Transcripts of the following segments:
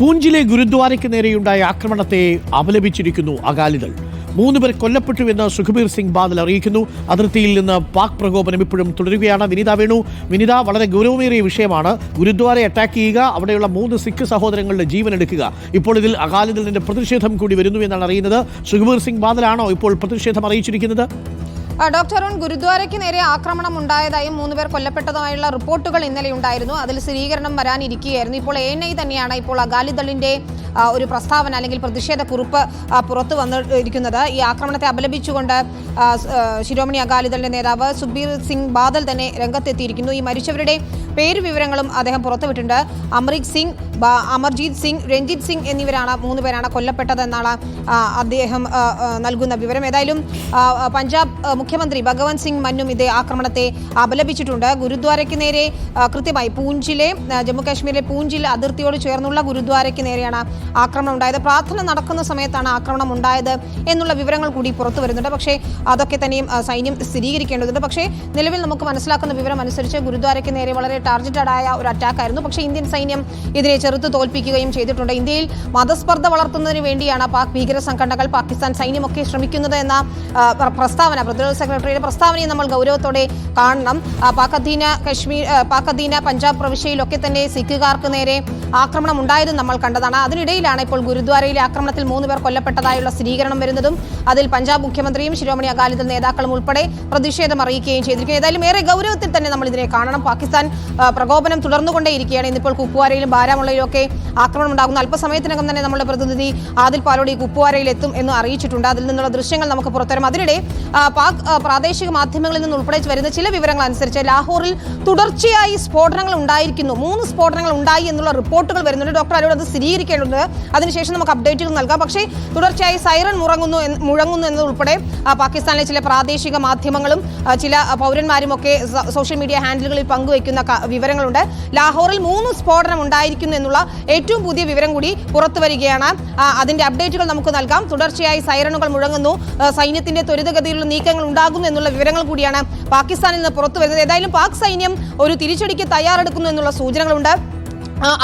പൂഞ്ചിലെ ഗുരുദ്വാരയ്ക്ക് നേരെയുണ്ടായ ആക്രമണത്തെ അപലപിച്ചിരിക്കുന്നു അകാലിദൾ മൂന്ന് പേർ കൊല്ലപ്പെട്ടുവെന്ന് സുഖബീർ സിംഗ് ബാദൽ അറിയിക്കുന്നു. അതിർത്തിയിൽ നിന്ന് പാക് പ്രകോപനം ഇപ്പോഴും തുടരുകയാണ്. വിനിത വേണു വിനിത വളരെ ഗൗരവമേറിയ വിഷയമാണ്. ഗുരുദ്വാര അറ്റാക്ക് ചെയ്യുക അവിടെയുള്ള മൂന്ന് സിഖ് സഹോദരങ്ങളുടെ ജീവൻ എടുക്കുക. ഇപ്പോൾ ഇതിൽ അകാലിദളിന്റെ പ്രതിഷേധം കൂടി വരുന്നു എന്നാണ് അറിയുന്നത്. സുഖബീർ സിംഗ് ബാദലാണോ ഇപ്പോൾ പ്രതിഷേധം അറിയിച്ചിരിക്കുന്നത്? ഡോക്ടർ അരുൺ ഗുരുദ്വാരയ്ക്ക് നേരെ ആക്രമണം ഉണ്ടായതായും മൂന്നുപേർ കൊല്ലപ്പെട്ടതായുള്ള റിപ്പോർട്ടുകൾ ഇന്നലെ ഉണ്ടായിരുന്നു. അതിൽ സ്ഥിരീകരണം വരാനിരിക്കുകയായിരുന്നു. ഇപ്പോൾ എൻ ഐ തന്നെയാണ് ഇപ്പോൾ അകാലിദളിന്റെ ഒരു പ്രസ്താവന അല്ലെങ്കിൽ പ്രതിഷേധ കുറിപ്പ് പുറത്തു വന്നിരിക്കുന്നത്. ഈ ആക്രമണത്തെ അപലപിച്ചുകൊണ്ട് ശിരോമണി അകാലിദളിന്റെ നേതാവ് സുബീർ സിംഗ് ബാദൽ തന്നെ രംഗത്തെത്തിയിരിക്കുന്നു. ഈ മരിച്ചവരുടെ പേര് വിവരങ്ങളും അദ്ദേഹം പുറത്തുവിട്ടിട്ടുണ്ട്. അമറിക് സിംഗ് അമർജീത് സിംഗ് രഞ്ജിത് സിംഗ് എന്നിവരാണ് മൂന്ന് പേരാണ് കൊല്ലപ്പെട്ടതെന്നാണ് അദ്ദേഹം നൽകുന്ന വിവരം. ഏതായാലും പഞ്ചാബ് മുഖ്യമന്ത്രി ഭഗവന്ത് സിംഗ് മന്നും ഇതേ ആക്രമണത്തെ അപലപിച്ചിട്ടുണ്ട്. ഗുരുദ്വാരയ്ക്ക് നേരെ കൃത്യമായി പൂഞ്ചിലെ ജമ്മുകാശ്മീരിലെ ജമ്മു കാശ്മീരിലെ പൂഞ്ചിൽ അതിർത്തിയോട് ചേർന്നുള്ള ഗുരുദ്വാരയ്ക്ക് നേരെയാണ് ആക്രമണം ഉണ്ടായത്. പ്രാർത്ഥന നടക്കുന്ന സമയത്താണ് ആക്രമണം ഉണ്ടായത് എന്നുള്ള വിവരങ്ങൾ കൂടി പുറത്തു വരുന്നുണ്ട്. പക്ഷേ അതൊക്കെ തന്നെയും സൈന്യം സ്ഥിരീകരിക്കേണ്ടതുണ്ട്. പക്ഷേ നിലവിൽ നമുക്ക് മനസ്സിലാക്കുന്ന വിവരം അനുസരിച്ച് ഗുരുദ്വാരയ്ക്ക് നേരെ വളരെ ടാർഗറ്റഡ് ആയ ഒരു അറ്റാക്ക് ആയിരുന്നു പക്ഷേ ഇന്ത്യൻ സൈന്യം ഇതിനെ ചെറുത്ത് തോൽപ്പിക്കുകയും ചെയ്തിട്ടുണ്ട്. ഇന്ത്യയിൽ മതസ്പർദ്ധ വളർത്തുന്നതിന് വേണ്ടിയാണ് പാക് ഭീകര സംഘടനകൾ പാകിസ്ഥാൻ സൈന്യമൊക്കെ ശ്രമിക്കുന്നത് എന്ന പ്രസ്താവന പ്രതിരോധ സെക്രട്ടറിയുടെ പ്രസ്താവനയും നമ്മൾ ഗൗരവത്തോടെ കാണണം. പാക് കശ്മീർ പാക് പഞ്ചാബ് പ്രവിശ്യയിലൊക്കെ തന്നെ സിഖുകാർക്ക് നേരെ ആക്രമണം ഉണ്ടായതും നമ്മൾ കണ്ടതാണ്. അതിനിടയിലാണ് ഇപ്പോൾ ഗുരുദ്വാരയിലെ ആക്രമണത്തിൽ മൂന്ന് പേർ കൊല്ലപ്പെട്ടതായുള്ള സ്ഥിരീകരണം വരുന്നതും അതിൽ പഞ്ചാബ് മുഖ്യമന്ത്രിയും ശിരോമണി അകാലിദൾ നേതാക്കളും ഉൾപ്പെടെ പ്രതിഷേധം അറിയിക്കുകയും ചെയ്തിരിക്കുന്നു. ഏതായാലും ഏറെ ഗൗരവത്തിൽ തന്നെ നമ്മൾ ഇതിനെ കാണണം. പാകിസ്ഥാൻ പ്രകോപനം തുടർന്നുകൊണ്ടേയിരിക്കുകയാണ് ഇന്നിപ്പോൾ കുപ്വാരയിലും ബാരാമുള്ളയിലും ഒക്കെ ആക്രമണം ഉണ്ടാകുന്ന അല്പസമയത്തിനകം തന്നെ നമ്മുടെ പ്രതിനിധി ആദിൽ പാലോടി കുപ്വാരയിൽ എത്തും എന്ന് അറിയിച്ചിട്ടുണ്ട്. അതിൽ നിന്നുള്ള ദൃശ്യങ്ങൾ നമുക്ക് പുറത്തുവരും. അതിനിടെ പാക് പ്രാദേശിക മാധ്യമങ്ങളിൽ നിന്ന് ഉൾപ്പെടെ വരുന്ന ചില വിവരങ്ങൾ അനുസരിച്ച് ലാഹോറിൽ തുടർച്ചയായി സ്ഫോടനങ്ങൾ ഉണ്ടായിരിക്കുന്നു. മൂന്ന് സ്ഫോടനങ്ങൾ ഉണ്ടായി എന്നുള്ള റിപ്പോർട്ടുകൾ വരുന്നുണ്ട്. ഡോക്ടർ അരോട് അത് സ്ഥിരീകരിക്കേണ്ടത് അതിനുശേഷം നമുക്ക് അപ്ഡേറ്റുകൾ നൽകാം. പക്ഷേ തുടർച്ചയായി സൈറൺ മുറങ്ങുന്നു മുഴങ്ങുന്നു എന്നതുൾപ്പെടെ പാകിസ്ഥാനിലെ ചില പ്രാദേശിക മാധ്യമങ്ങളും ചില പൗരന്മാരും ഒക്കെ സോഷ്യൽ മീഡിയ ഹാൻഡിലുകളിൽ പങ്കുവയ്ക്കുന്ന വിവരങ്ങളുണ്ട്. ലാഹോറിൽ മൂന്ന് സ്ഫോടനം ഉണ്ടായിരിക്കുന്നു എന്നുള്ള ഏറ്റവും പുതിയ വിവരം കൂടി പുറത്തു വരികയാണ്. അതിന്റെ അപ്ഡേറ്റുകൾ നമുക്ക് നൽകാം. തുടർച്ചയായി സൈറണുകൾ മുഴങ്ങുന്നു. സൈന്യത്തിന്റെ ത്വരിതഗതിയിലുള്ള നീക്കങ്ങൾ ഉണ്ടാകുന്നു എന്നുള്ള വിവരങ്ങൾ കൂടിയാണ് പാകിസ്ഥാനിൽ നിന്ന് പുറത്തു വരുന്നത്. ഏതായാലും പാക് സൈന്യം ഒരു തിരിച്ചടിക്ക് തയ്യാറെടുക്കുന്നു എന്നുള്ള സൂചനകളുണ്ട്.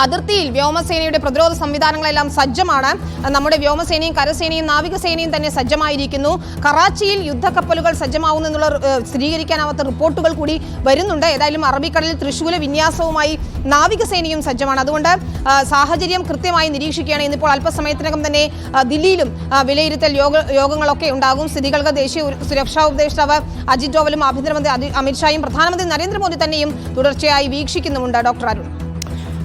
അതിർത്തിയിൽ വ്യോമസേനയുടെ പ്രതിരോധ സംവിധാനങ്ങളെല്ലാം സജ്ജമാണ്. നമ്മുടെ വ്യോമസേനയും കരസേനയും നാവികസേനയും തന്നെ സജ്ജമായിരിക്കുന്നു. കറാച്ചിയിൽ യുദ്ധക്കപ്പലുകൾ സജ്ജമാവുന്നു എന്നുള്ള സ്ഥിരീകരിക്കാനാവാത്ത റിപ്പോർട്ടുകൾ കൂടി വരുന്നുണ്ട്. ഏതായാലും അറബിക്കടലിൽ തൃശൂല വിന്യാസവുമായി നാവികസേനയും സജ്ജമാണ്. അതുകൊണ്ട് സാഹചര്യം കൃത്യമായി നിരീക്ഷിക്കുകയാണ്. ഇന്നിപ്പോൾ അല്പസമയത്തിനകം തന്നെ ദില്ലിയിലും വിലയിരുത്തൽ യോഗ യോഗങ്ങളൊക്കെ ഉണ്ടാകും. സ്ഥിതികൾക്ക് ദേശീയ സുരക്ഷാ ഉപദേഷ്ടാവ് അജിത് ഡോവലും ആഭ്യന്തരമന്ത്രി അമിത്ഷായും പ്രധാനമന്ത്രി നരേന്ദ്രമോദി തന്നെയും തുടർച്ചയായി വീക്ഷിക്കുന്നുമുണ്ട് ഡോക്ടർ അരുൺ.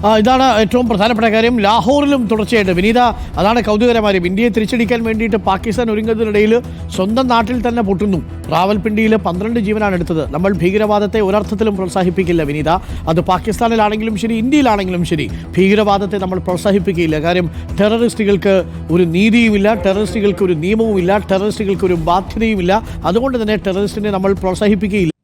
ഇതാണ് ഏറ്റവും പ്രധാനപ്പെട്ട കാര്യം. ലാഹോറിലും തുടർച്ചയായിട്ട് വിനീത അതാണ് കൗതുകരമാരും ഇന്ത്യയെ തിരിച്ചടിക്കാൻ വേണ്ടിയിട്ട് പാകിസ്ഥാൻ ഒരുങ്ങുന്നതിനിടയിൽ സ്വന്തം നാട്ടിൽ തന്നെ പൊട്ടുന്നു. റാവൽപിണ്ടിയിൽ പന്ത്രണ്ട് ജീവനാണ് എടുത്തത്. നമ്മൾ ഭീകരവാദത്തെ ഒരർത്ഥത്തിലും പ്രോത്സാഹിപ്പിക്കില്ല വിനീത. അത് പാകിസ്ഥാനിലാണെങ്കിലും ശരി ഇന്ത്യയിലാണെങ്കിലും ശരി. ഭീകരവാദത്തെ നമ്മൾ പ്രോത്സാഹിപ്പിക്കുകയില്ല. കാര്യം ടെററിസ്റ്റുകൾക്ക് ഒരു നീതിയുമില്ല ടെററിസ്റ്റുകൾക്ക് ഒരു നിയമവുമില്ല ടെററിസ്റ്റുകൾക്ക് ഒരു ബാധ്യതയുമില്ല. അതുകൊണ്ട് തന്നെ ടെററിസ്റ്റിനെ നമ്മൾ പ്രോത്സാഹിപ്പിക്കുകയില്ല.